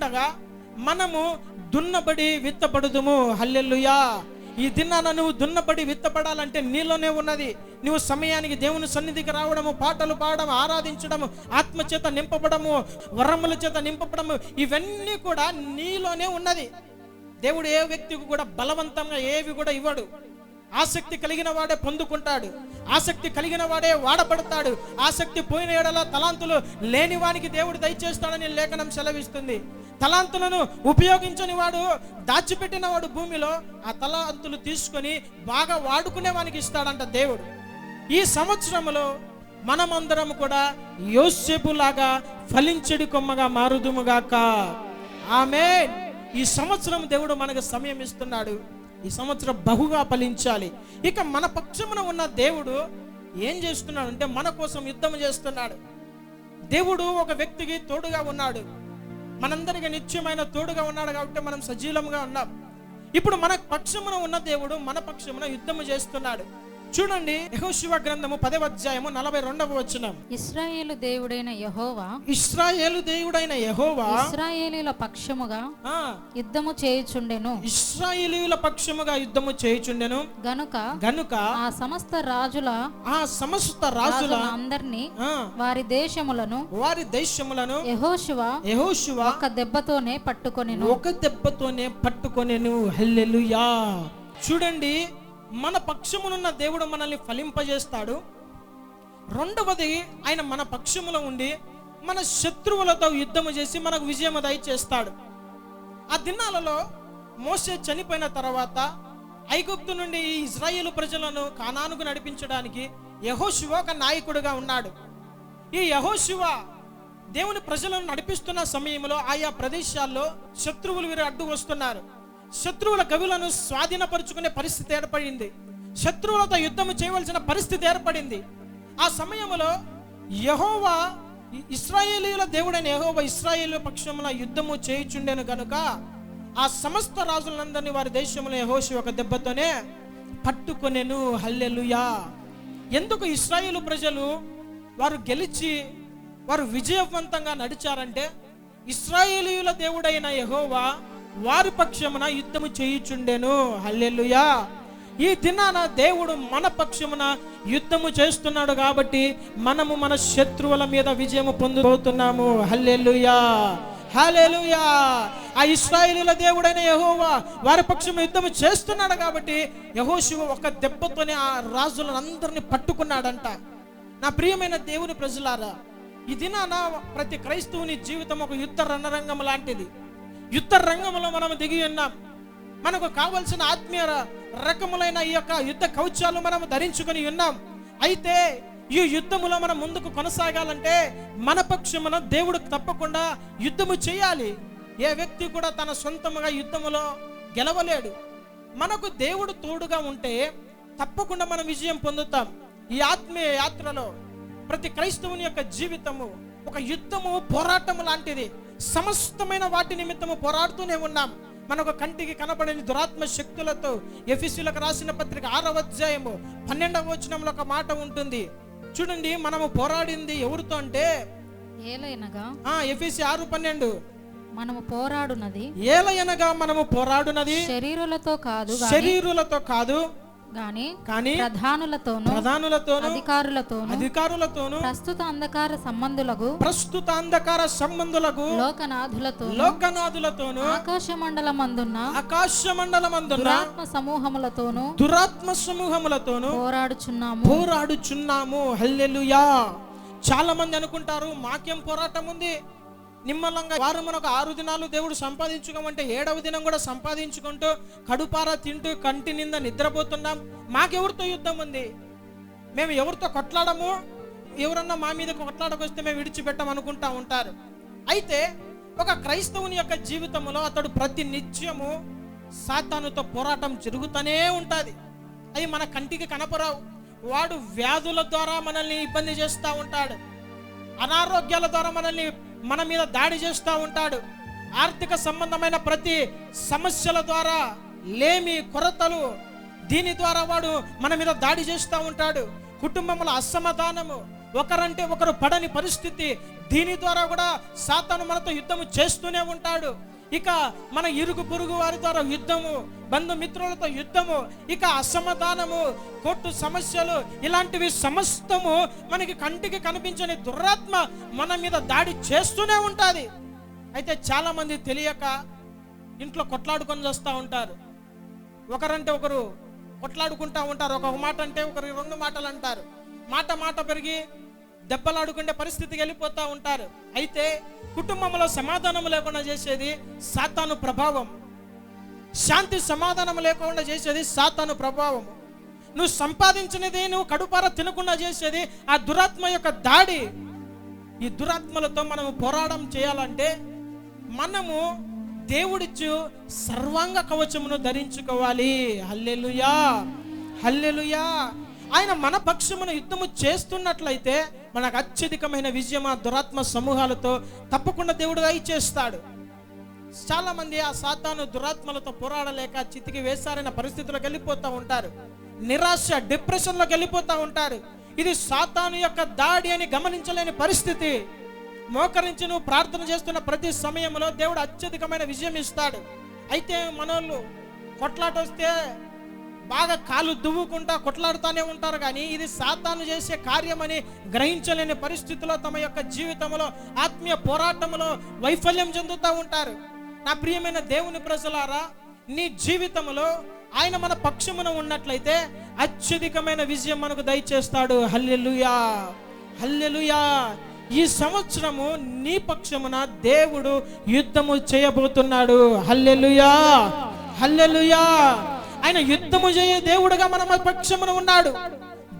ఉండగా మనము దున్నబడి విత్తపడుదుము హల్లెల్లుయా ఈ దినాన నువ్వు దున్నబడి విత్తపడాలంటే నీలోనే ఉన్నది. నువ్వు సమయానికి దేవుని సన్నిధికి రావడము పాటలు పాడడం ఆరాధించడము ఆత్మచేత నింపబడము వరముల చేత నింపబడము ఇవన్నీ కూడా నీలోనే ఉన్నది. దేవుడు ఏ వ్యక్తికి కూడా బలవంతంగా ఏవి కూడా ఇవ్వడు. ఆసక్తి కలిగిన వాడే పొందుకుంటాడు. ఆసక్తి కలిగిన వాడే వాడబడతాడు. ఆసక్తి పోయిన ఏడల తలాంతులు లేని వానికి దేవుడు దయచేస్తాడని లేఖనం సెలవిస్తుంది. తలాంతులను ఉపయోగించని వాడు దాచిపెట్టిన వాడు భూమిలో ఆ తలాంతులు తీసుకొని బాగా వాడుకునే వానికి ఇస్తాడంట దేవుడు. ఈ సంవత్సరంలో మనమందరం కూడా యోసేపులాగా ఫలించడి కొమ్మగా మారుదుముగాక ఆమె ఈ సంవత్సరం దేవుడు మనకు సమయం ఇస్తున్నాడు. ఈ సంవత్సరం బహుగా ఫలించాలి. ఇక మన పక్షమున ఉన్న దేవుడు ఏం చేస్తున్నాడు అంటే మన కోసం యుద్ధం చేస్తున్నాడు. దేవుడు ఒక వ్యక్తికి తోడుగా ఉన్నాడు. మనందరికీ నిత్యమైన తోడుగా ఉన్నాడు కాబట్టి మనం సజీలంగా ఉన్నాం. ఇప్పుడు మన పక్షమున ఉన్న దేవుడు మన పక్షమున యుద్ధము చేస్తున్నాడు. చూడండి యెహోషువ గ్రంథము పదవ అధ్యాయము నలభై రెండవ వచనం. ఇస్రాయేలు దేవుడైన యహోవా ఇస్రాయేలు దేవుడైన యెహోవా ఇస్రాయేలీల పక్షముగా యుద్ధము చేయుచుండెను. ఇస్రాయేలీయుల పక్షముగా యుద్ధము చేయుచుండెను. గనుక గనుక ఆ సమస్త రాజుల ఆ సమస్త రాజుల అందరినీ వారి దేశములను వారి దేశములను యెహోషువ యెహోషువ ఒక దెబ్బతోనే పట్టుకొనెను. ఒక దెబ్బతోనే పట్టుకొనేను. హల్లెలూయా. చూడండి మన పక్షమునున్న దేవుడు మనల్ని ఫలింపజేస్తాడు. రెండవది ఆయన మన పక్షములో ఉండి మన శత్రువులతో యుద్ధము చేసి మనకు విజయం దయచేస్తాడు. ఆ దినాలలో మోసే చనిపోయిన తర్వాత ఐగుప్తు నుండి ఈ ఇజ్రాయేల్ ప్రజలను కానానుకు నడిపించడానికి యహోశివ ఒక నాయకుడిగా ఉన్నాడు. ఈ యహోశివ దేవుని ప్రజలను నడిపిస్తున్న సమయంలో ఆయా ప్రదేశాల్లో శత్రువులు వీరు అడ్డు వస్తున్నారు. శత్రువుల గవిలను స్వాధీనపరుచుకునే పరిస్థితి ఏర్పడింది. శత్రువులతో యుద్ధము చేయవలసిన పరిస్థితి ఏర్పడింది. ఆ సమయంలో యహోవా ఇస్రాయేలీల దేవుడైన యహోవా ఇస్రాయేలు పక్షమున యుద్ధము చేయుచుండెను గనుక ఆ సమస్త రాజులందరినీ వారి దేశంలో యహోషి ఒక దెబ్బతోనే పట్టుకొనెను. హల్లెలుయా. ఎందుకు ఇస్రాయేలు ప్రజలు వారు గెలిచి వారు విజయవంతంగా నడిచారంటే ఇస్రాయేలీయుల దేవుడైన యహోవా వారి పక్షమున యుద్ధము చేయుచుండెను. హల్లెలుయా. ఈ దినాన దేవుడు మన పక్షమున యుద్ధము చేస్తున్నాడు కాబట్టి మనము మన శత్రువుల మీద విజయము పొందబోతున్నాము. హల్లెలుయా. హల్లెలూయా. ఆ ఇస్రాయిలుల దేవుడైన యహోవా వారి పక్షం యుద్ధం చేస్తున్నాడు కాబట్టి యహోశివ ఒక దెబ్బతోనే ఆ రాజులందరినీ పట్టుకున్నాడంట. నా ప్రియమైన దేవుని ప్రజలారా ఈ దినాన ప్రతి క్రైస్తవుని జీవితం ఒక యుద్ధ రణరంగం లాంటిది. యుద్ధ రంగంలో మనం దిగి ఉన్నాం. మనకు కావలసిన ఆత్మీయ రకములైన ఈ యొక్క యుద్ధ కవచాలు మనం ధరించుకొని ఉన్నాం. అయితే ఈ యుద్ధములో మనం ముందుకు కొనసాగాలంటే మన పక్షమున దేవుడు తప్పకుండా యుద్ధము చేయాలి. ఏ వ్యక్తి కూడా తన సొంతముగా యుద్ధములో గెలవలేడు. మనకు దేవుడు తోడుగా ఉంటే తప్పకుండా మనం విజయం పొందుతాం. ఈ ఆత్మీయ యాత్రలో ప్రతి క్రైస్తవుని యొక్క జీవితము ఒక యుద్ధము పోరాటము లాంటిది. సమస్తమైన వాటి నిమిత్తము పోరాడుతూనే ఉన్నాం. మనకు కంటికి కనబడని దురాత్మ శక్తులతో ఎఫిసులకు రాసిన పత్రిక ఆరవ అధ్యాయము పన్నెండవ వచనంలో ఒక మాట ఉంటుంది. చూడండి మనము పోరాడింది ఎవరితో అంటే? ఏలైనగా ఎఫిసి ఆరు పన్నెండు. మనము పోరాడునది. ఏలయనగా మనము పోరాడునది. శరీరులతో కాదు శరీరులతో కాదు. గాని కానీ ప్రధానులతోనూ ప్రధానులతోను అధికారులతోనూ అధికారులతోను ప్రస్తుత అంధకార సంబంధులకు ప్రస్తుత అంధకార సంబంధులకు లోకనాథులతో లోకనాథులతోను ఆకాశ మండలమందున్న ఆకాశ మండలమందున దురాత్మ సమూహములతోనూ దురాత్మ సమూహములతోను పోరాడుచున్నాము. పోరాడుచున్నాము. హల్లెలూయా. చాలా మంది అనుకుంటారు మాకేం పోరాటం ఉంది నిమ్మలంగా వారు మనకు ఆరు దినాలు దేవుడు సంపాదించుకోమంటే ఏడవ దినం కూడా సంపాదించుకుంటూ కడుపారా తింటూ కంటి నింద నిద్రపోతున్నాం. మాకెవరితో యుద్ధం ఉంది? మేము ఎవరితో కొట్లాడము? ఎవరన్నా మా మీద కొట్లాడకొస్తే మేము విడిచిపెట్టం అనుకుంటా ఉంటారు. అయితే ఒక క్రైస్తవుని యొక్క జీవితంలో అతడు ప్రతి నిత్యము సాతానుతో పోరాటం జరుగుతూనే ఉంటుంది. అవి మన కంటికి కనపరావు వాడు వ్యాధుల ద్వారా మనల్ని ఇబ్బంది చేస్తూ ఉంటాడు. అనారోగ్యాల ద్వారా మనల్ని మన మీద దాడి చేస్తూ ఉంటాడు. ఆర్థిక సంబంధమైన ప్రతి సమస్యల ద్వారా లేమి కొరతలు దీని ద్వారా వాడు మన మీద దాడి చేస్తూ ఉంటాడు. కుటుంబంలో అసమాధానము ఒకరంటే ఒకరు పడని పరిస్థితి దీని ద్వారా కూడా సాతాను మనతో యుద్ధము చేస్తూనే ఉంటాడు. ఇక మన ఇరుగు పొరుగు వారి ద్వారా యుద్ధము బంధుమిత్రులతో యుద్ధము ఇక అసమాధానము కొట్టు సమస్యలు ఇలాంటివి సమస్తము మనకి కంటికి కనిపించని దురాత్మ మన మీద దాడి చేస్తూనే ఉంటుంది. అయితే చాలామంది తెలియక ఇంట్లో కొట్లాడుకొని చేస్తూ ఉంటారు. ఒకరంటే ఒకరు కొట్లాడుకుంటూ ఉంటారు. ఒక మాట అంటే ఒకరు రెండు మాటలు అంటారు. మాట మాట పెరిగి దెబ్బలాడుకునే పరిస్థితికి వెళ్ళిపోతూ ఉంటారు. అయితే కుటుంబంలో సమాధానం లేకుండా చేసేది సాతాను ప్రభావం. శాంతి సమాధానం లేకుండా చేసేది సాతాను ప్రభావం. నువ్వు సంపాదించినది నువ్వు కడుపార తినకుండా చేసేది ఆ దురాత్మ యొక్క దాడి. ఈ దురాత్మలతో మనం పోరాటం చేయాలంటే మనము దేవుడిచ్చు సర్వాంగ కవచమును ధరించుకోవాలి. హల్లెలుయా! హల్లెలుయా! ఆయన మన పక్షమును యుద్ధము చేస్తున్నట్లయితే మనకు అత్యధికమైన విజయం ఆ దురాత్మ సమూహాలతో తప్పకుండా దేవుడు దయచేస్తాడు చాలా మంది ఆ సాతాను దురాత్మలతో పోరాడలేక చితికి వేసారైన పరిస్థితులకు వెళ్ళిపోతూ ఉంటారు. నిరాశ డిప్రెషన్లోకి వెళ్ళిపోతూ ఉంటారు. ఇది సాతాను యొక్క దాడి అని గమనించలేని పరిస్థితి. మోకరించి నువ్వు ప్రార్థన చేస్తున్న ప్రతి సమయంలో దేవుడు అత్యధికమైన విజయం ఇస్తాడు. అయితే మనోళ్ళు కొట్లాట వస్తే బాగా కాలు దువ్వుకుంటా కొట్లాడుతూనే ఉంటారు కానీ ఇది సాతాను చేసే కార్యమని గ్రహించలేని పరిస్థితిలో తమ యొక్క జీవితంలో ఆత్మీయ పోరాటంలో వైఫల్యం చెందుతూ ఉంటారు. నా ప్రియమైన దేవుని ప్రజలారా నీ జీవితంలో ఆయన మన పక్షమున ఉన్నట్లయితే అత్యధికమైన విజయం మనకు దయచేస్తాడు. హల్లెలుయా! హల్లెలుయా! ఈ సంవత్సరము నీ పక్షమున దేవుడు యుద్ధము చేయబోతున్నాడు. హల్లెలుయా! హల్లెలుయా! ఆయన యుద్ధము చేయ దేవుడుగా మన పక్షమున ఉన్నాడు.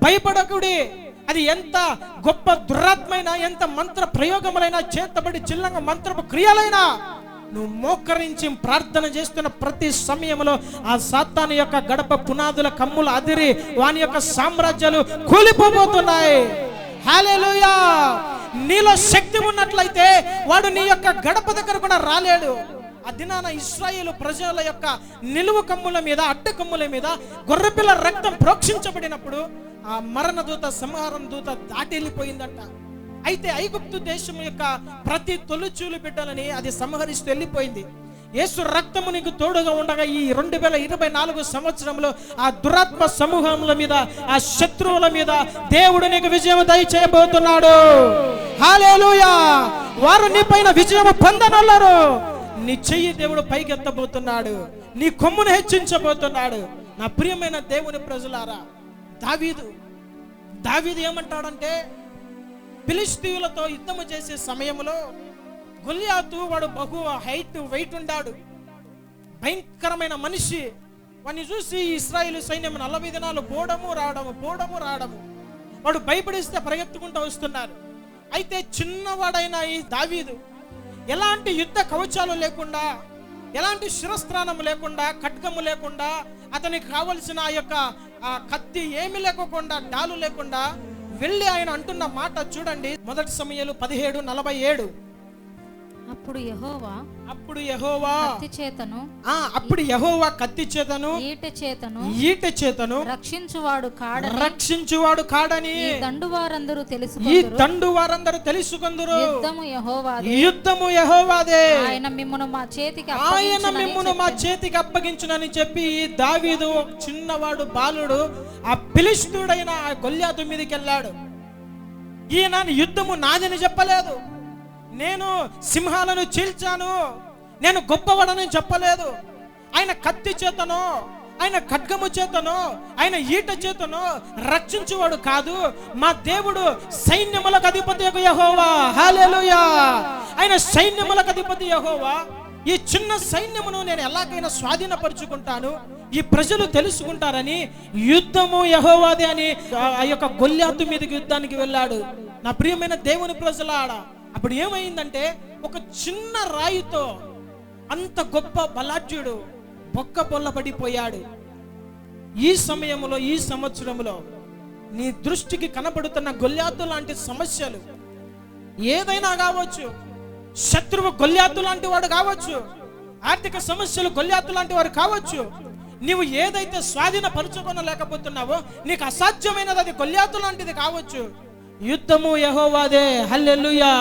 భయపడకుడి. అది ఎంత గొప్ప దురాత్మైన ఎంత మంత్ర ప్రయోగములైనా చేతబడి చిల్లంగా మంత్రపు క్రియలైనా నువ్వు మోకరించి ప్రార్థన చేస్తున్న ప్రతి సమయంలో ఆ సాతాను యొక్క గడప పునాదుల కమ్ములు అదిరి వాని యొక్క సామ్రాజ్యాలు కూలిపోబోతున్నాయి. హల్లెలూయా! నీలో శక్తి ఉన్నట్లయితే వాడు నీ యొక్క గడప దగ్గర కూడా రాలేడు. ఆ దినాన ఇస్రాయేల్ ప్రజల యొక్క నిలువు కమ్ముల మీద అడ్డకమ్ముల మీద గొర్రెపిల్ల రక్తం ప్రోక్షించబడినప్పుడు ఆ మరణ దూత సంహారం దూత దాటి వెళ్ళిపోయిందంట అయితే ఐగుప్తు దేశం యొక్క ప్రతి తొలిచూలు బిడ్డలని అది సంహరిస్తూ వెళ్ళిపోయింది. యేసు రక్తము నీకు తోడుగా ఉండగా ఈ రెండు వేల ఇరవై నాలుగు సంవత్సరంలో ఆ దురాత్మ సమూహముల మీద ఆ శత్రువుల మీద దేవుడు నీకు విజయం దయచేయబోతున్నాడు. హాలేలుయా వారు నీ పైన విజయం పొందనన్నారు నీ చెయ్యి దేవుడు పైకెత్తబోతున్నాడు. నీ కొమ్మును హెచ్చించబోతున్నాడు. నా ప్రియమైన దేవుని ప్రజలారా దావీదు దావీదు ఏమంటాడంటే ఫిలిస్తీయులతో యుద్ధము చేసే సమయంలో గొల్లియాతు వాడు బహు హైట్ వెయిట్ ఉండాడు. భయంకరమైన మనిషి. వాడిని చూసి ఇస్రాయిల్ సైన్యం నలభై దినాలు పోవడము రావడము పోవడము రావడము వాడు భయపడిస్తే పరిగెత్తుకుంటూ వస్తున్నారు. అయితే చిన్నవాడైన ఈ దావీదు ఎలాంటి యుద్ధ కవచాలు లేకుండా ఎలాంటి శిరస్త్రాణం లేకుండా ఖడ్గము లేకుండా అతనికి కావలసిన ఆ యొక్క కత్తి ఏమి లేకోకుండా డాలు లేకుండా వెళ్ళి ఆయన అంటున్న మాట చూడండి. మొదటి సమయంలో పదిహేడు నలభై ఏడు. అప్పుడు యెహోవా అప్పుడు యహోవా కత్తి చేతను ఆ అప్పుడు యహోవా కత్తి చేతను ఈట చేతను ఈట చేతను రక్షించువాడు కాడని రక్షించువాడు కాడని ఈ దండు వారందరూ ఈ తెలుసుకొందురు దండు వారందరూ తెలుసుకుందరు. యుద్ధము యెహోవాదే. యుద్ధము యహోవాదే. ఆయన మిమ్మును మా చేతికి ఆయన అప్పగించునని మిమ్మును మా చేతికి అప్పగించునని చెప్పి ఈ దావీదు ఒక చిన్నవాడు బాలుడు ఆ పిలిస్తుడైన ఆ గొల్యాతు మీదకి వెళ్ళాడు ఈయన యుద్ధము నాదని చెప్పలేదు. నేను సింహాలను చీల్చాను. నేను గొప్పవాడని చెప్పలేదు. ఆయన కత్తి చేతను ఆయన ఖడ్గము చేతను ఆయన ఈట చేతను రక్షించువాడు కాదు. మా దేవుడు సైన్యములకు అధిపతి యహోవా. హాలేలుయా ఆయన సైన్యములకు అధిపతి యహోవా. ఈ చిన్న సైన్యమును నేను ఎలాగైనా స్వాధీనపరుచుకుంటాను? ఈ ప్రజలు తెలుసుకుంటారని యుద్ధము యహోవాది అని ఆ- యొక్క గొల్లాతు మీదకి యుద్ధానికి వెళ్ళాడు. నా ప్రియమైన దేవుని ప్రజలాడ అప్పుడు ఏమైందంటే ఒక చిన్న రాయితో అంత గొప్ప బలాఢ్యుడు బొక్క బొల్ల పడిపోయాడు. ఈ సమయంలో ఈ సంవత్సరంలో నీ దృష్టికి కనబడుతున్న గొల్లాతు లాంటి సమస్యలు ఏదైనా కావచ్చు. శత్రువు గొల్లాతు లాంటి వాడు కావచ్చు. ఆర్థిక సమస్యలు గొల్లాతు లాంటి వారు కావచ్చు. నీవు ఏదైతే స్వాధీన పరుచుకొనలేకపోతున్నావో నీకు అసాధ్యమైనది అది గొల్లాతు లాంటిది కావచ్చు. యుద్ధము యహోవాదే హల్లెలుయా.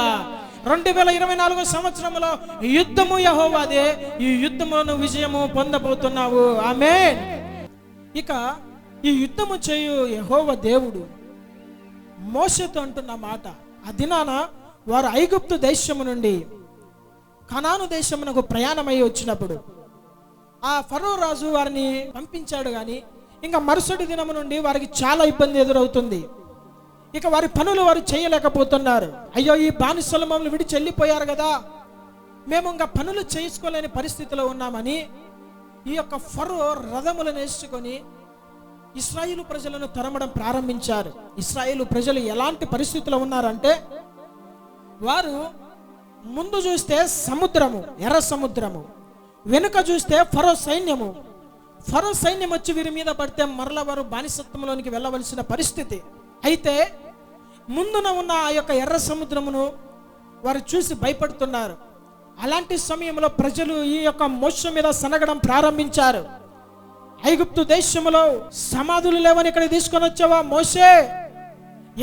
రెండు వేల ఇరవై నాలుగో సంవత్సరంలో యుద్ధము యహోవాదే ఈ యుద్ధమును విజయము పొందబోతున్నావు. ఆమె ఇక ఈ యుద్ధము చేయు యహోవ దేవుడు మోసతో అంటున్న మాట. ఆ దినాన వారు ఐగుప్తు దేశము నుండి కనాను దేశమునకు ప్రయాణమై వచ్చినప్పుడు ఆ ఫరో రాజు వారిని పంపించాడు కానీ ఇంకా మరుసటి దినము నుండి వారికి చాలా ఇబ్బంది ఎదురవుతుంది. ఇక వారి పనులు వారు చేయలేకపోతున్నారు. అయ్యో ఈ బానిసలు మమ్మల్ని విడిచి వెళ్ళిపోయారు కదా. మేము ఇంకా పనులు చేసుకోలేని పరిస్థితిలో ఉన్నామని ఈ యొక్క ఫరో రథములను వేసుకొని ఇస్రాయిలు ప్రజలను తరమడం ప్రారంభించారు. ఇస్రాయిలు ప్రజలు ఎలాంటి పరిస్థితిలో ఉన్నారంటే వారు ముందు చూస్తే సముద్రము ఎర్ర సముద్రము. వెనుక చూస్తే ఫరో సైన్యము. ఫరో సైన్యం వచ్చి వీరి మీద పడితే మరల వారు బానిసత్వంలోనికి వెళ్ళవలసిన పరిస్థితి. అయితే ముందున ఉన్న ఆ యొక్క ఎర్ర సముద్రమును వారు చూసి భయపడుతున్నారు. అలాంటి సమయంలో ప్రజలు ఈ యొక్క మోస మీద సనగడం ప్రారంభించారు. ఐగుప్తు దేశంలో సమాధులు లేవని ఇక్కడ తీసుకొని వచ్చావా మోసే?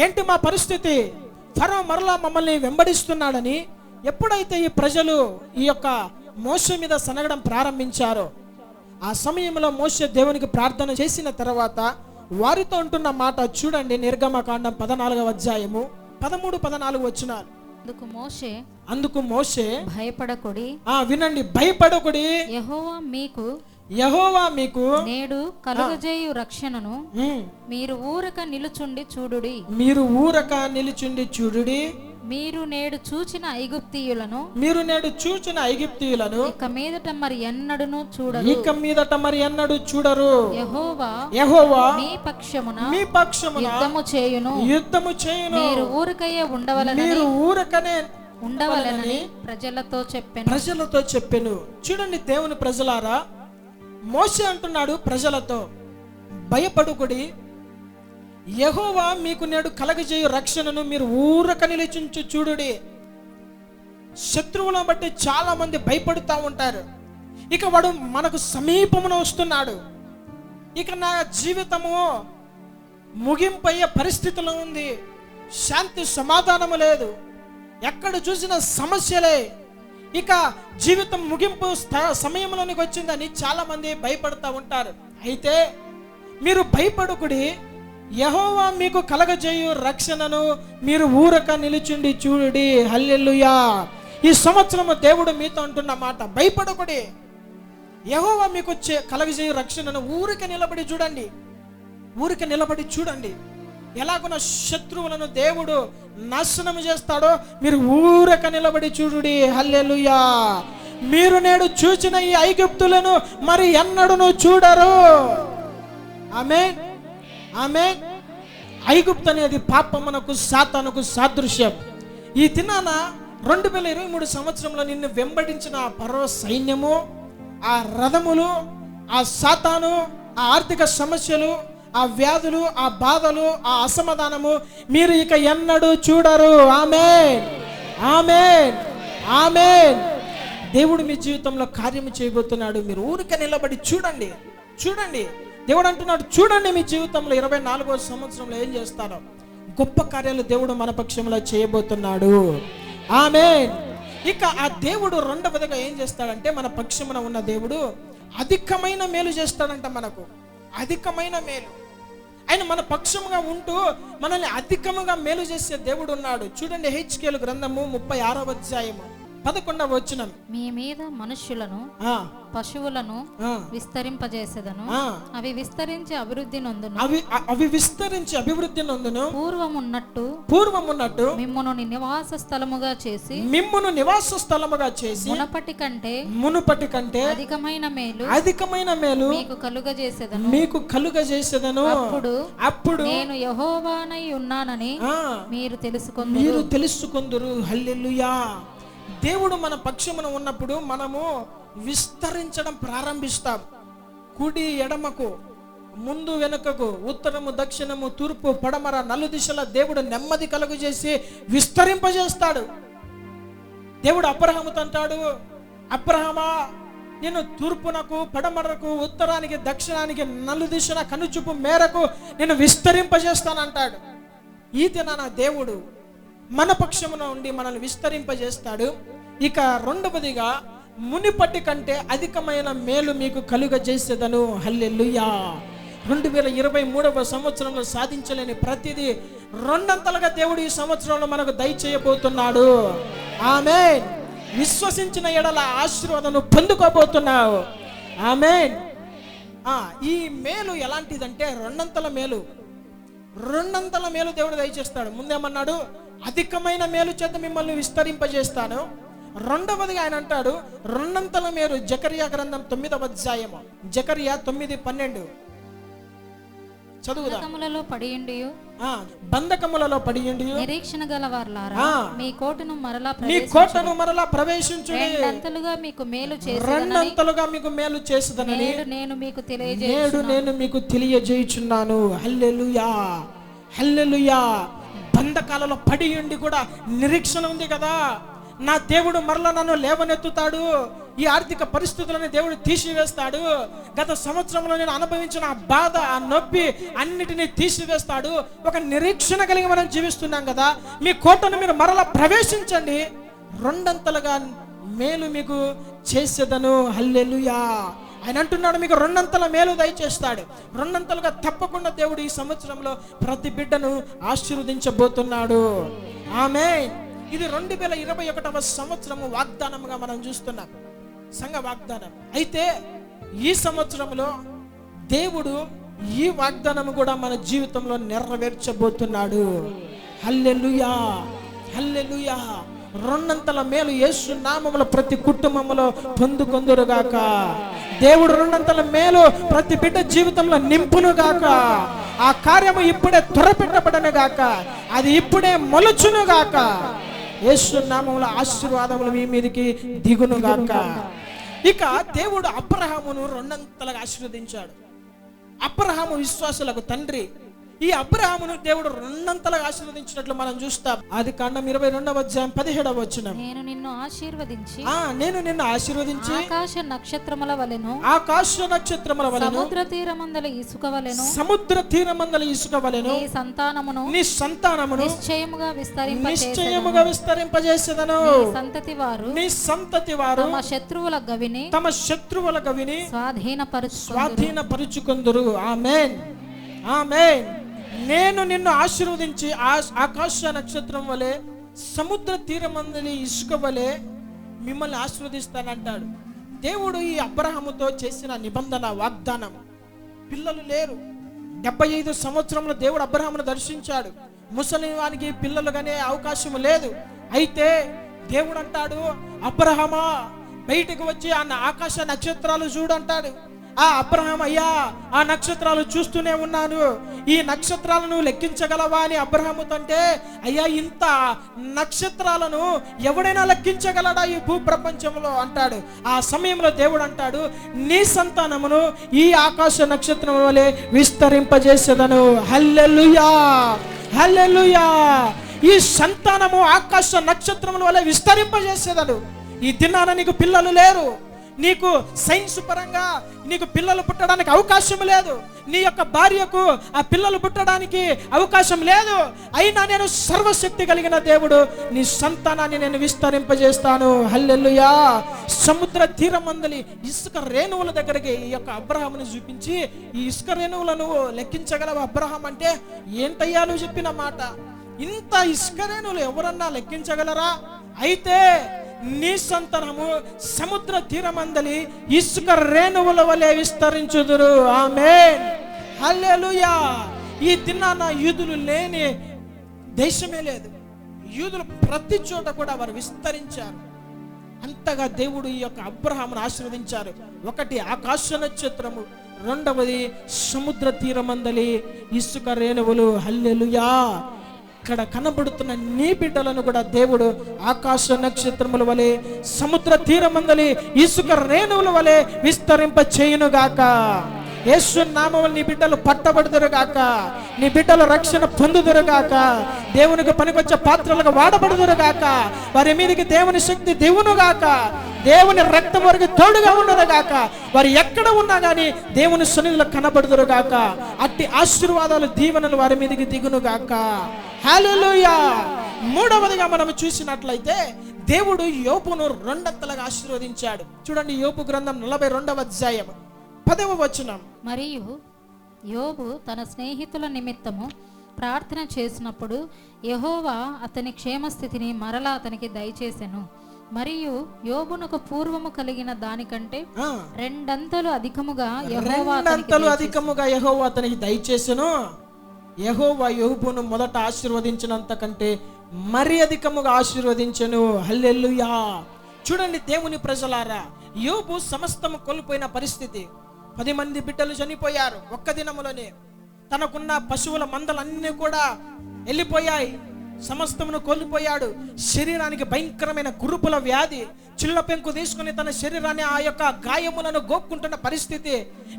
ఏంటి మా పరిస్థితి? ఫరో మరలా మమ్మల్ని వెంబడిస్తున్నాడని ఎప్పుడైతే ఈ ప్రజలు ఈ యొక్క మోస మీద సనగడం ప్రారంభించారో ఆ సమయంలో మోసే దేవునికి ప్రార్థన చేసిన తర్వాత వారితో ఉంటున్న మాట చూడండి నిర్గమకాండం పదనాలుగవ అధ్యాయము పదమూడు పదనాలుగు వచ్చినారు అందుకు మోషే అందుకు మోసే భయపడకుడి. ఆ వినండి భయపడకుడి. యెహోవా మీకు యహోవా మీకు నేడు కలుగజేయు రక్షణను మీరు ఊరక నిలుచుండి చూడుడి. మీరు ఊరక నిలుచుండి చూడుడి. మీరు నేడు చూచిన ఐగుప్తీయులను మీరు నేడు చూచిన ఐగిప్తీయులను ఇక మీదట మరి ఎన్నడును చూడరు. ఇక మీదట మరి ఎన్నడూ చూడరు. యెహోవా యహోవా మీ పక్షమున మీ పక్షమున యుద్ధము చేయును. యుద్ధము చేయును. మీరు ఊరకయ్యే ఉండవలనని మీరు ఊరకనే ఉండవలనని ప్రజలతో చెప్పాను. ప్రజలతో చెప్పెను. చూడండి దేవుని ప్రజలారా మోసే అంటున్నాడు ప్రజలతో. భయపడుకుడి యహోవా మీకు నేడు కలగజేయు రక్షణను మీరు ఊరక నిలిచించు చూడుడి. శత్రువులను బట్టి చాలా మంది భయపడుతూ ఉంటారు. ఇక వాడు మనకు సమీపమున వస్తున్నాడు. ఇక నా జీవితము ముగింపయ్యే పరిస్థితిలో ఉంది. శాంతి సమాధానము లేదు. ఎక్కడ చూసిన సమస్యలే ఇక జీవితం ముగింపు సమయంలోనికి వచ్చిందని చాలా మంది భయపడుతూ ఉంటారు. అయితే మీరు భయపడుకుడి యహోవా మీకు కలగజేయు రక్షణను మీరు ఊరక నిలుచుండి చూడుడి హల్లెలుయా. ఈ సంవత్సరము దేవుడు మీతో అంటున్న మాట భయపడకుడి. యహోవా మీకు కలగజేయు రక్షణను ఊరిక నిలబడి చూడండి. ఊరిక నిలబడి చూడండి. ఎలాగున్న శత్రువులను దేవుడు నాశనం చేస్తాడో మీరు ఊరక నిలబడి చూడుడి. హల్లెలుయా. మీరు నేడు చూచిన ఈ ఐగుప్తులను మరి ఎన్నడూ చూడరు. ఆమె ఆమె ఐగుప్తు అనేది పాపమునకు సాతానుకు సాదృశ్యం. ఈ దినాన రెండు వేల ఇరవై మూడు సంవత్సరంలో నిన్ను వెంబడించిన ఆ పర్వ సైన్యము ఆ రథములు ఆ సాతాను ఆ ఆర్థిక సమస్యలు ఆ వ్యాధులు ఆ బాధలు ఆ అసమాధానము మీరు ఇక ఎన్నడూ చూడరు. ఆమె ఆమె ఆమె దేవుడు మీ జీవితంలో కార్యము చేయబోతున్నాడు. మీరు ఊరికే నిలబడి చూడండి. చూడండి. దేవుడు అంటున్నాడు చూడండి మీ జీవితంలో ఇరవై నాలుగో సంవత్సరంలో ఏం చేస్తారో. గొప్ప కార్యాలు దేవుడు మన పక్షంలో చేయబోతున్నాడు. ఆమె ఇక ఆ దేవుడు రెండవదిగా ఏం చేస్తాడంటే మన పక్షమున ఉన్న దేవుడు అధికమైన మేలు చేస్తాడంట మనకు. అధికమైన మేలు. ఆయన మన పక్షముగా ఉంటూ మనల్ని అధికముగా మేలు చేసే దేవుడు ఉన్నాడు. చూడండి హెచ్కేలు గ్రంథము ముప్పై ఆరవ అధ్యాయము. పదకొండవ వచ్చినం మీ మీద మనుష్యులను పశువులను విస్తరింపజేసేదను. అవి విస్తరించి అభివృద్ధి నొందును. అవి అవి విస్తరించి అభివృద్ధి నందును. పూర్వమున్నట్టు పూర్వం ఉన్నట్టు మిమ్మును నివాస స్థలముగా చేసి మిమ్మును నివాస స్థలముగా చేసి మునపటి కంటే మునుపటి కంటే అధికమైన మేలు అధికమైన మేలు మీకు కలుగజేసేదను. మీకు కలుగజేసేదను. అప్పుడు అప్పుడు నేను యహోవానై ఉన్నానని మీరు తెలుసుకుంది మీరు తెలుసుకుందరు. హల్లెలూయా. దేవుడు మన పక్షమున ఉన్నప్పుడు మనము విస్తరించడం ప్రారంభిస్తాం. కుడి ఎడమకు ముందు వెనుకకు ఉత్తరము దక్షిణము తూర్పు పడమర నలు దిశల దేవుడు నెమ్మది కలుగు చేసి విస్తరింపజేస్తాడు. దేవుడు అబ్రహముతో అంటాడు అబ్రహమా నేను తూర్పునకు పడమరకు ఉత్తరానికి దక్షిణానికి నలు దిశన కనుచూపు మేరకు నేను విస్తరింపజేస్తానంటాడు. ఈ నా దేవుడు మన పక్షమున ఉండి మనల్ని విస్తరింపజేస్తాడు. ఇక రెండవదిగా మునిపటి కంటే అధికమైన మేలు మీకు కలుగజేసేదను. హల్లెల్లుయా రెండు వేల ఇరవై మూడవ సంవత్సరంలో సాధించలేని ప్రతిదీ రెండంతలుగా దేవుడు ఈ సంవత్సరంలో మనకు దయచేయబోతున్నాడు. ఆమె విశ్వసించిన ఎడల ఆశీర్వాదం పొందుకోబోతున్నావు. ఆమె ఈ మేలు ఎలాంటిదంటే రెండంతల మేలు. రెండంతల మేలు దేవుడు దయచేస్తాడు. ముందేమన్నాడు? అధికమైన మేలు చేత మిమ్మల్ని విస్తరింపజేస్తాను. రెండవదిగా ఆయన అంటాడు రెండంతల మేలు జకరియా గ్రంథం తొమ్మిదవ అధ్యాయము. జకరియా తొమ్మిది పన్నెండు. చదువుదా. బంధకములలో పడియుండి బంధకములలో పడియండి నిరీక్షణ గల వారులారా. మీ కోటను మరలా మీ. కోటను మరలా ప్రవేశించుడి. రెండంతలుగా మీకు మేలు చేసి రెండంతలుగా మీకు మేలు చేస్తుందని నేడు నేను మీకు తెలియజే నేడు నేను మీకు తెలియజేయుచున్నాను. హల్లెలూయా. హల్లెలూయా. బంధకాలలో పడి ఉండి కూడా నిరీక్షణ ఉంది కదా. నా దేవుడు మరలా నన్ను లేవనెత్తుతాడు. ఈ ఆర్థిక పరిస్థితులను దేవుడు తీసివేస్తాడు. గత సంవత్సరంలో నేను అనుభవించిన ఆ బాధ ఆ నొప్పి అన్నిటినీ తీసివేస్తాడు. ఒక నిరీక్షణ కలిగి మనం జీవిస్తున్నాం కదా. మీ కోటను మీరు మరలా ప్రవేశించండి. రెండంతలుగా మేలు మీకు చేసేదను. హల్లెలుయా. ఆయన అంటున్నాడు మీకు రెండంతల మేలు దయచేస్తాడు. రెండంతలుగా తప్పకుండా దేవుడు ఈ సంవత్సరంలో ప్రతి బిడ్డను ఆశీర్వదించబోతున్నాడు. ఆమె ఇది రెండు వేల ఇరవై ఒకటవ సంవత్సరము వాగ్దానముగా మనం చూస్తున్నాం. సంఘ వాగ్దానం. అయితే ఈ సంవత్సరంలో దేవుడు ఈ వాగ్దానం కూడా మన జీవితంలో నెరవేర్చబోతున్నాడు. హల్లెలుయా. హల్లెలుయా. రెండంతల మేలు యేసు నామములు ప్రతి కుటుంబంలో పొందుకొందురుగాక. దేవుడు రెండంతల మేలు ప్రతి బిడ్డ జీవితంలో నింపునుగాక. ఆ కార్యము ఇప్పుడే త్వరపెట్టబడను గాక అది ఇప్పుడే మొలచును గాక యేసు నామముల ఆశీర్వాదములు మీ మీదకి దిగును గాక ఇక దేవుడు అబ్రహామును రెండంతలుగా ఆశీర్వదించాడు. అబ్రహాము విశ్వాసులకు తండ్రి. ఈ అబ్రహామును దేవుడు రెండంతలుగా ఆశీర్వదించినట్లు మనం చూస్తాం. ఆది కాండం ఇరవై రెండవ అధ్యాయం పదిహేడవ వచ్చిన నేను నిన్ను ఆశీర్వదించి ఆ నేను నిన్ను ఆశీర్వదించి ఆకాశ నక్షత్రముల వలెను ఆకాశ నక్షత్రముల వలెను సముద్ర తీరమందల ఇసుక వలెను సముద్ర తీరమందల ఇసుక వలెను నీ సంతానమును నీ సంతానమును నిశ్చయముగా విస్తరింప నిశ్చయముగా విస్తరింపజేసేదను. సంతతి వారు నీ సంతతి వారు తమ శత్రువుల గవిని తమ శత్రువులకు విని స్వాధీనపరుచు స్వాధీనపరుచుకుందురు. ఆమెన్. ఆమెన్. నేను నిన్ను ఆశీర్వదించి ఆ- ఆకాశ నక్షత్రం వలె సముద్ర తీరమందని ఇసుక వలె మిమ్మల్ని ఆశీర్వదిస్తానంటాడు. దేవుడు ఈ అబ్రహముతో చేసిన నిబంధన వాగ్దానం. పిల్లలు లేరు. డెబ్బై ఐదు సంవత్సరంలో దేవుడు అబ్రహామును దర్శించాడు. ముసలి వానికి పిల్లలు కనే అవకాశం లేదు. అయితే దేవుడు అంటాడు అబ్రహమా బయటకు వచ్చి ఆ ఆకాశ నక్షత్రాలు చూడంటాడు ఆ అబ్రహం అయ్యా ఆ నక్షత్రాలు చూస్తూనే ఉన్నాను. ఈ నక్షత్రాలను లెక్కించగలవా అని అబ్రహముతో అంటే అయ్యా ఇంత నక్షత్రాలను ఎవడైనా లెక్కించగలడా ఈ భూప్రపంచంలో? అంటాడు. ఆ సమయంలో దేవుడు అంటాడు నీ సంతానమును ఈ ఆకాశ నక్షత్రం వలె విస్తరింపజేసేదను. హల్లెలుయా! హల్లెలుయా! ఈ సంతానము ఆకాశ నక్షత్రముల వలె విస్తరింపజేసేదను. ఈ దినాన నీకు పిల్లలు లేరు. నీకు సైన్స్ పరంగా నీకు పిల్లలు పుట్టడానికి అవకాశం లేదు. నీ యొక్క భార్యకు ఆ పిల్లలు పుట్టడానికి అవకాశం లేదు. అయినా నేను సర్వశక్తి కలిగిన దేవుడు. నీ సంతానాన్ని నేను విస్తరింపజేస్తాను. హల్లెల్లుయా సముద్ర తీరమందలి ఇసుక రేణువుల దగ్గరికి ఈ యొక్క అబ్రహాముని చూపించి ఈ ఇసుక రేణువులను లెక్కించగలవు అబ్రహం అంటే ఏంటయ్యా నువ్వు చెప్పిన మాట? ఇంత ఇసుక రేణువులు ఎవరన్నా లెక్కించగలరా? అయితే నీ సంతానము సముద్ర తీరమందలి ఇసుక రేణువుల వలె విస్తరించుదురు. ఆమె హల్లెలూయా. ఈ దినాన యూదులు లేని దేశమే లేదు. యూదులు ప్రతి చోట కూడా వారు విస్తరించారు. అంతగా దేవుడు ఈ యొక్క అబ్రహామును ఆశీర్వదించారు. ఒకటి ఆకాశ నక్షత్రము రెండవది సముద్ర తీరమందలి ఇసుక రేణువులు. హల్లెలుయా. ఇక్కడ కనబడుతున్న నీ బిడ్డలను కూడా దేవుడు ఆకాశ నక్షత్రముల వలె సముద్ర తీరమందలి ఇసుక రేణువుల వలె విస్తరింప చేయునుగాక యేసు నామములు నీ బిడ్డలు పట్టబడుదురుగాక నీ బిడ్డలు రక్షణ పొందుదురుగాక దేవునికి పనికొచ్చే పాత్రలుగా వాడబడుదురుగాక వారి మీదకి దేవుని శక్తి దివునుగాక దేవుని రక్తం వరకు తోడుగా ఉన్నదుగాక వారు ఎక్కడ ఉన్నా కానీ దేవుని సునిధిలో కనబడుదురు గాక. అట్టి ఆశీర్వాదాలు దీవెనలు వారి మీదకి దిగునుగాక హాలూయా మూడవదిగా మనం చూసినట్లయితే దేవుడు యోపును రెండంతలుగా ఆశీర్వదించాడు. చూడండి యోపు గ్రంథం నలభై రెండవ అధ్యాయం పదవ వచనం. మరియు యోబు తన స్నేహితుల నిమిత్తము ప్రార్థన చేసినప్పుడు యెహోవా అతని క్షేమస్థితిని మరలా అతనికి దయచేసెను. మరియు యోబునకు పూర్వము కలిగిన దానికంటే రెండంతలు అధికముగా రెండంతలు అధికముగా యహోవా అతనికి దయచేసెను. యహోవా యోబును మొదట ఆశీర్వదించినంత కంటే మరి అధికముగా ఆశీర్వదించెను. హల్లెలూయా. చూడండి దేవుని ప్రజలారా యోబు సమస్తము కోల్పోయిన పరిస్థితి. పది మంది బిడ్డలు చనిపోయారు ఒక్క దినములోనే. తనకున్న పశువుల మందలన్నీ కూడా వెళ్ళిపోయాయి. సమస్తమును కోల్పోయాడు. శరీరానికి భయంకరమైన కురుపుల వ్యాధి చిల్ల పెంకు తీసుకుని తన శరీరాన్ని ఆ యొక్క గాయములను గోక్కుంటున్న పరిస్థితి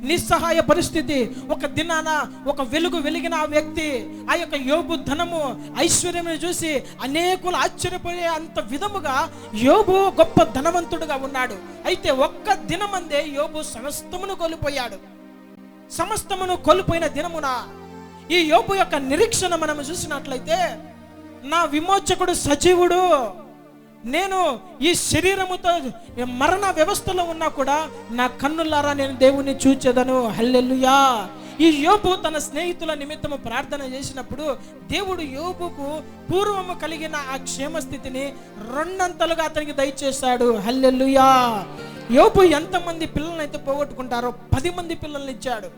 నిస్సహాయ పరిస్థితి. ఒక దినాన ఒక వెలుగు వెలిగిన ఆ వ్యక్తి ఆ యొక్క యోబు ధనము ఐశ్వర్యమును చూసి అనేకులు ఆశ్చర్యపోయే అంత విధముగా యోబు గొప్ప ధనవంతుడుగా ఉన్నాడు. అయితే ఒక్క దినమందే యోబు సమస్తమును కోల్పోయాడు. సమస్తమును కోల్పోయిన దినమున ఈ యోబు యొక్క నిరీక్షణ మనం చూసినట్లయితే నా విమోచకుడు సజీవుడు. నేను ఈ శరీరముతో మరణ వ్యవస్థలో ఉన్నా కూడా నా కన్నులారా నేను దేవుణ్ణి చూచేదను. హల్లెల్లుయా ఈ యోబు తన స్నేహితుల నిమిత్తము ప్రార్థన చేసినప్పుడు దేవుడు యోబుకు పూర్వము కలిగిన ఆ క్షేమ స్థితిని రెండంతలుగా అతనికి దయచేశాడు. హల్లెల్లుయా యోబు ఎంతమంది పిల్లలైతే పోగొట్టుకుంటారో పది మంది పిల్లల్ని ఇచ్చాడు.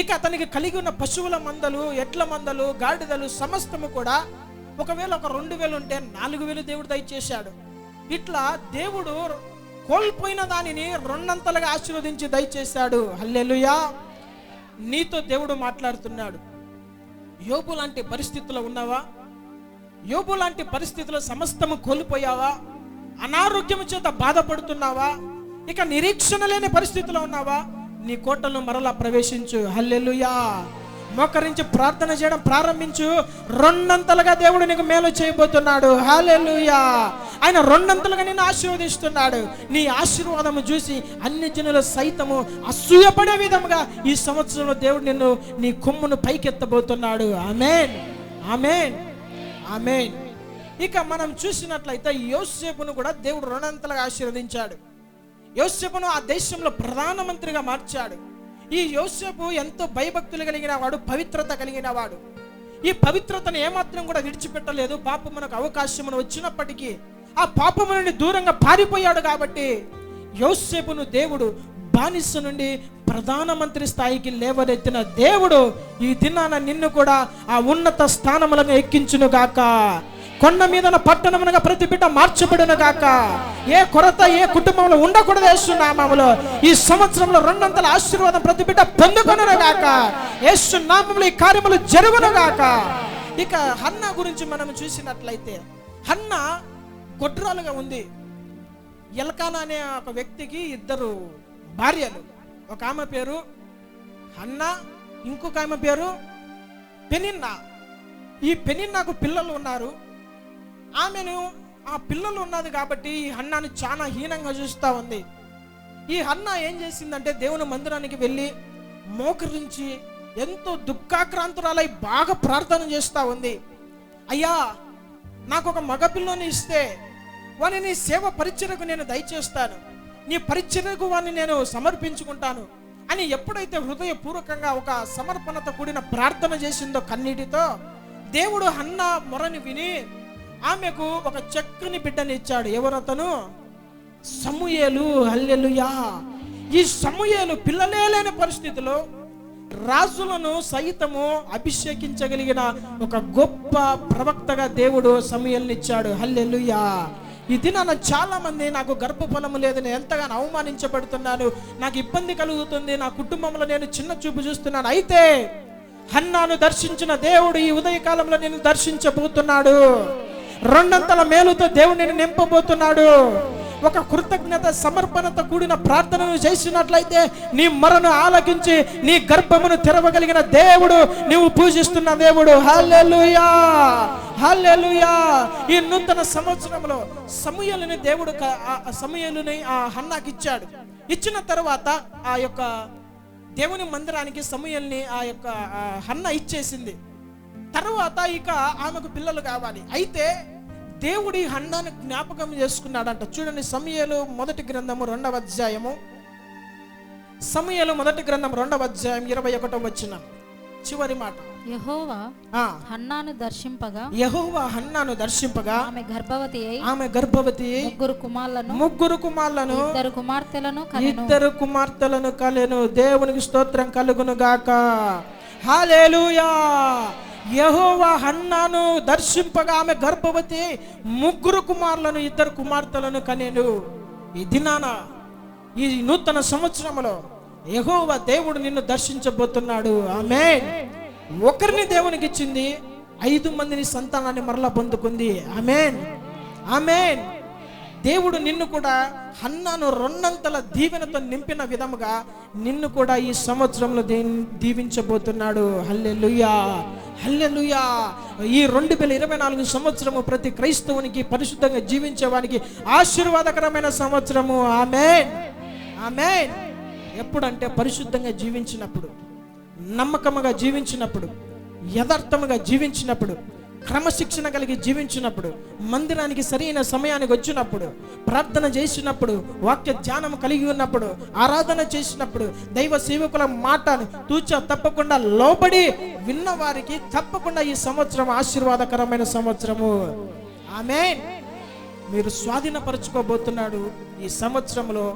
ఇక అతనికి కలిగి ఉన్న పశువుల మందలు ఎట్ల మందలు గాడిదలు సమస్తము కూడా ఒకవేళ ఒక రెండు వేలు ఉంటే నాలుగు వేలు దేవుడు దయచేశాడు. ఇట్లా దేవుడు కోల్పోయిన దానిని రెండంతలుగా ఆశీర్వదించి దయచేశాడు. హల్లెలుయా. నీతో దేవుడు మాట్లాడుతున్నాడు. యోబు లాంటి పరిస్థితుల్లో ఉన్నావా? యోబు లాంటి పరిస్థితులు సమస్తము కోల్పోయావా? అనారోగ్యం చేత బాధపడుతున్నావా? ఇక నిరీక్షణ లేని పరిస్థితిలో ఉన్నావా? నీ కోటను మరలా ప్రవేశించు. హల్లెలుయా. మోకరించి ప్రార్థన చేయడం ప్రారంభించు. రెండంతలుగా దేవుడు నీకు మేలు చేయబోతున్నాడు. హాలెలుయా ఆయన రెండంతలుగా నిన్ను ఆశీర్వదిస్తున్నాడు. నీ ఆశీర్వాదము చూసి అన్ని జనుల సైతము అసూయపడే విధముగా ఈ సంవత్సరంలో దేవుడు నిన్ను నీ కొమ్మును పైకెత్తబోతున్నాడు. ఆమెన్. ఆమెన్. ఆమెన్. ఇక మనం చూసినట్లయితే యోసేపును కూడా దేవుడు రెండంతలుగా ఆశీర్వదించాడు. యోసేపును ఆ దేశంలో ప్రధానమంత్రిగా మార్చాడు. ఈ యోసేపు ఎంతో భయభక్తులు కలిగిన వాడు పవిత్రత కలిగిన వాడు. ఈ పవిత్రతను ఏమాత్రం కూడా విడిచిపెట్టలేదు. పాపం మనకు అవకాశం వచ్చినప్పటికీ ఆ పాపము నుండి దూరంగా పారిపోయాడు కాబట్టి యోసేపును దేవుడు బానిస నుండి ప్రధానమంత్రి స్థాయికి లేవనెత్తిన దేవుడు ఈ దినాన నిన్ను కూడా ఆ ఉన్నత స్థానములను ఎక్కించును గాక కొండ మీద పట్టణమునగా ప్రతి బిడ్డ మార్చబడును గాక. ఏ కొరత ఏ కుటుంబంలో ఉండకూడదు యేసునామంలో ఈ సంవత్సరంలో రెండంతల ఆశీర్వాదం ప్రతి బిడ్డ పొందుకొనును గాక. యేసునామంలో ఈ కార్యములు జరుగును గాక. ఇక హన్న గురించి మనం చూసినట్లయితే హన్న గొడ్రాలుగా ఉంది. ఎల్కానా అనే ఒక వ్యక్తికి ఇద్దరు భార్యలు. ఒక ఆమె పేరు హన్న ఇంకొక ఆమె పేరు పెనిన్నా. ఈ పెనిన్నాకు పిల్లలు ఉన్నారు. ఆమెను ఆ పిల్లలు ఉన్నది కాబట్టి ఈ హన్నాను చాలా హీనంగా చూస్తూ ఉంది. ఈ హన్న ఏం చేసిందంటే దేవుని మందిరానికి వెళ్ళి మోకరించి ఎంతో దుఃఖాక్రాంతురాలై బాగా ప్రార్థన చేస్తూ ఉంది. అయ్యా నాకు ఒక మగపిల్లని ఇస్తే వాని నీ సేవ పరిచయకు నేను దయచేస్తాను. నీ పరిచయకు వాడిని నేను సమర్పించుకుంటాను. అని ఎప్పుడైతే హృదయపూర్వకంగా ఒక సమర్పణతో కూడిన ప్రార్థన చేసిందో కన్నీటితో దేవుడు హన్న మొరని విని ఆమెకు ఒక చక్కని బిడ్డని ఇచ్చాడు. ఎవరతను? సమూయేలు. హల్లెలుయా. ఈ సమూయేలు పిల్లలే లేని పరిస్థితిలో రాజులను సైతము అభిషేకించగలిగిన ఒక గొప్ప ప్రవక్తగా దేవుడు సమూయల్నిచ్చాడు హల్లెలుయా. ఇది నన్ను చాలా మంది నాకు గర్భఫలము లేదు నేను ఎంతగానో అవమానించబడుతున్నాను నాకు ఇబ్బంది కలుగుతుంది నా కుటుంబంలో నేను చిన్న చూపు చూస్తున్నాను. అయితే హన్నాను దర్శించిన దేవుడు ఈ ఉదయకాలంలో నేను దర్శించబోతున్నాడు. రెండంతల మేలుతో దేవుడిని నింపబోతున్నాడు. ఒక కృతజ్ఞత సమర్పణతో కూడిన ప్రార్థనను చేసినట్లయితే నీ మరను ఆలకించి నీ గర్భమును తెరవగలిగిన దేవుడు నీవు పూజిస్తున్న దేవుడు. హల్లెలుయా! హల్లెలుయా! ఈ నూతన సంవత్సరంలో సమూహలని దేవుడు సమయలుని ఆ హన్నాకి ఇచ్చాడు. ఇచ్చిన తర్వాత ఆ యొక్క దేవుని మందిరానికి సమయల్ని ఆ యొక్క హన్న ఇచ్చేసింది. తర్వాత ఇక ఆమెకు పిల్లలు కావాలి. అయితే దేవుడి హన్నాను జ్ఞాపకం చేసుకున్నాడంట. చూడండి సమయలు మొదటి గ్రంథము రెండవ అధ్యాయము. సమయలు మొదటి గ్రంథం రెండవ అధ్యాయం ఇరవై ఒకటో వచ్చిన చివరి మాట. యెహోవా హన్నాను దర్శింపగా యెహోవా హన్నాను దర్శింపగా ఆమె గర్భవతి అయి ఆమె గర్భవతి ముగ్గురు కుమారులను ముగ్గురు కుమారులను ఇద్దరు కుమార్తెలను ఇద్దరు కుమార్తెలను కలెను. దేవునికి స్తోత్రం కలుగును గాక. హాలేలుయా యహోవా హన్నాను దర్శింపగా ఆమె గర్భవతి ముగ్గురు కుమారులను ఇద్దరు కుమార్తెలను కనేను. ఈ దినాన ఈ నూతన సంవత్సరంలో యహోవా దేవుడు నిన్ను దర్శించబోతున్నాడు. ఆమె ఒకరిని దేవునికి ఇచ్చింది ఐదు మందిని సంతానాన్ని మరలా పొందుకుంది. ఆమెన్. ఆమెన్. దేవుడు నిన్ను కూడా హన్నాను రెండంతల దీవెనతో నింపిన విధముగా నిన్ను కూడా ఈ సంవత్సరంలో దీవించబోతున్నాడు. హల్లెలుయా! హల్లెలుయా! ఈ రెండు వేల ఇరవై నాలుగు సంవత్సరము ప్రతి క్రైస్తవునికి పరిశుద్ధంగా జీవించేవానికి ఆశీర్వాదకరమైన సంవత్సరము. ఆమెన్! ఆమెన్! ఎప్పుడంటే పరిశుద్ధంగా జీవించినప్పుడు నమ్మకముగా జీవించినప్పుడు యథార్థముగా జీవించినప్పుడు క్రమశిక్షణ కలిగి జీవించినప్పుడు మందిరానికి సరైన సమయానికి వచ్చినప్పుడు ప్రార్థన చేసినప్పుడు వాక్య ధ్యానం కలిగి ఉన్నప్పుడు ఆరాధన చేసినప్పుడు దైవ సేవకుల మాటను తూచ తప్పకుండా లోబడి విన్నవారికి తప్పకుండా ఈ సంవత్సరం ఆశీర్వాదకరమైన సంవత్సరము. ఆమె మీరు స్వాధీనపరచుకోబోతున్నాడు ఈ సంవత్సరంలో.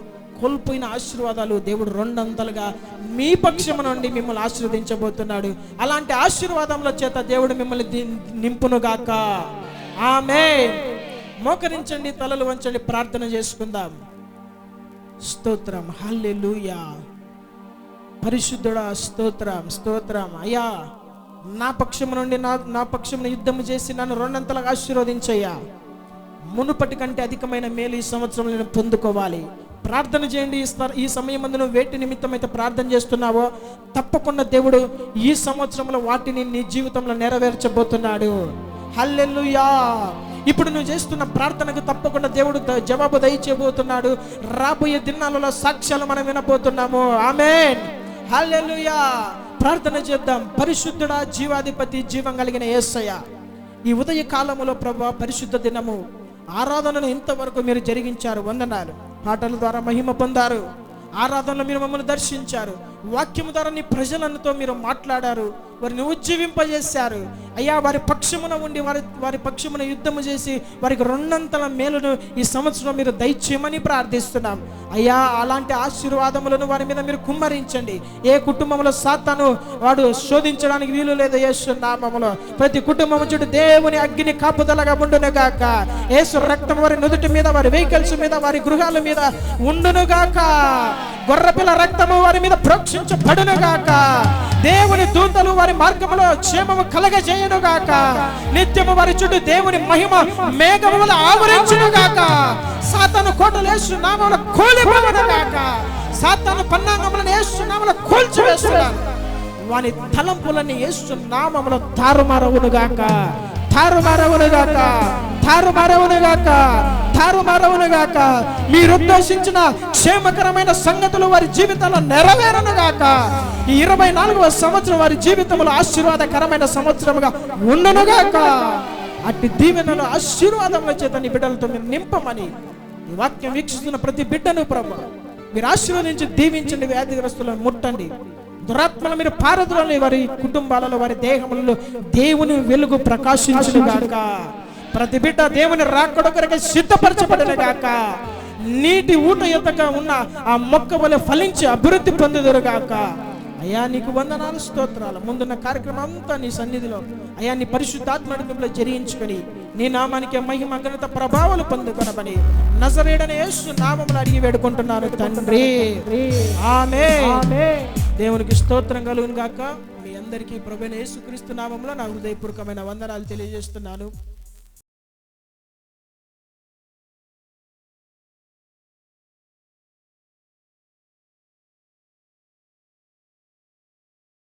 కోల్పోయిన ఆశీర్వాదాలు దేవుడు రెండంతలుగా మీ పక్షము నుండి మిమ్మల్ని ఆశీర్వదించబోతున్నాడు. అలాంటి ఆశీర్వాదముల చేత దేవుడు మిమ్మల్ని నింపునుగాక. ఆమె మోకరించండి తలలు వంచండి ప్రార్థన చేసుకుందాం. స్తోత్రం. హల్లెలూయా. పరిశుద్ధుడా స్తోత్రం స్తోత్రం. అయ్యా నా పక్షము నుండి నా నా పక్షమును యుద్ధము చేసి నన్ను రెండంతలుగా ఆశీర్వదించయ్యా. మునుపటి కంటే అధికమైన మేలు ఈ సంవత్సరం నేను పొందుకోవాలి. ప్రార్థన చేయండి ఈ ఈ సమయం మందు నువ్వు వేటి నిమిత్తం అయితే ప్రార్థన చేస్తున్నావో తప్పకుండా దేవుడు ఈ సంవత్సరంలో వాటిని నీ జీవితంలో నెరవేర్చబోతున్నాడు. హల్లెల్లుయా ఇప్పుడు నువ్వు చేస్తున్న ప్రార్థనకు తప్పకుండా దేవుడు జవాబు దయచేయబోతున్నాడు. రాబోయే దినాలలో సాక్ష్యాలు మనం వినబోతున్నాము. ఆమెన్! హల్లెలూయా! ప్రార్థన చేద్దాం. పరిశుద్ధుడా జీవాధిపతి జీవం కలిగిన ఏసయ్య ఈ ఉదయ కాలములో ప్రభా పరిశుద్ధ దినము ఆరాధనను ఇంతవరకు మీరు జరిగించారు. వందనాలు. పాటల ద్వారా మహిమ పొందారు. ఆరాధనలో మీరు మమ్మల్ని దర్శించారు. వాక్యము ద్వారా నీ ప్రజలతో మీరు మాట్లాడారు వారిని ఉజ్జీవింపజేశారు. అయ్యా వారి పక్షమున ఉండి వారి వారి పక్షమున యుద్ధము చేసి వారికి రెండంతల మేలును ఈ సంవత్సరం మీరు దయచేయమని ప్రార్థిస్తున్నాం. అయ్యా అలాంటి ఆశీర్వాదములను వారి మీద మీరు కుమ్మరించండి. ఏ కుటుంబంలో సాతాను వాడు శోధించడానికి వీలు లేదు యేసు నామములో. ప్రతి కుటుంబం చుట్టూ దేవుని అగ్ని కాపుదలగా ఉండును గాక. యేసు రక్తం వారి నుదుటి మీద వారి వెహికల్స్ మీద వారి గృహాల మీద ఉండును గాక. గొర్రెపిల్ల రక్తము వారి మీద రక్షించబడును గాక దేవుని దూతలు వారి మార్గములో క్షేమము కలగజేయును గాక నిత్యము వారి చుట్టూ దేవుని మహిమ మేఘము ఆవరించును గాక సాతను కోటలేసు నామముల కూలిపోవును గాక సాతాను పన్నాంగములను యేసు నామములో కూల్చివేస్తున్నాను వాని తలంపులన్నీ యేసు నామములో తారుమారవును గాక తారుమారవును గాక. తారుమారవును గాక. తారుమారవును గాక. మీరు క్షేమకరమైన సంగతులు వారి జీవితంలో నెరవేరను గాక. ఈ ఇరవై నాలుగవ సంవత్సరం వారి జీవితంలో ఆశీర్వాదకరమైన సంవత్సరముగా ఉండును గాక. అట్టి దీవెనలు ఆశీర్వాదముల చేత నీ బిడ్డలతో మీరు నింపమని ఈ వాక్యం వీక్షిస్తున్న ప్రతి బిడ్డను ప్రభు మీరు ఆశీర్వదించి దీవించండి వ్యాధిగ్రస్తులను ముట్టండి. దురాత్మలు మీరు పారదులని వారి కుటుంబాలలో వారి దేహములలో దేవుని వెలుగు ప్రకాశించిన గాక. ప్రతి బిడ్డ దేవుని రాకడొకరికి సిద్ధపరచబడిన గాక. నీటి ఊట ఎంతగా ఉన్న ఆ మొక్క వలె ఫలించి అభివృద్ధి పొందుదురు గాక. అయ్యా నీకు వందనాలు స్తోత్రాలు. ముందున్న కార్యక్రమం అంతా నీ సన్నిధిలో. అయా నీ పరిశుద్ధాత్మ నడిపింపులో జరిగించుకొని నీ నామానికి మహిమ ఘనత ప్రభావాలు పొందుకొనమని నజరేడని యేసు నామములు అడిగి వేడుకుంటున్నాను తండ్రి. ఆమె దేవునికి స్తోత్రం కలుగును గాక. మీ అందరికీ ప్రభుని యేసుక్రీస్తు నామంలో నా హృదయపూర్వకమైన వందనాలు తెలియజేస్తున్నాను.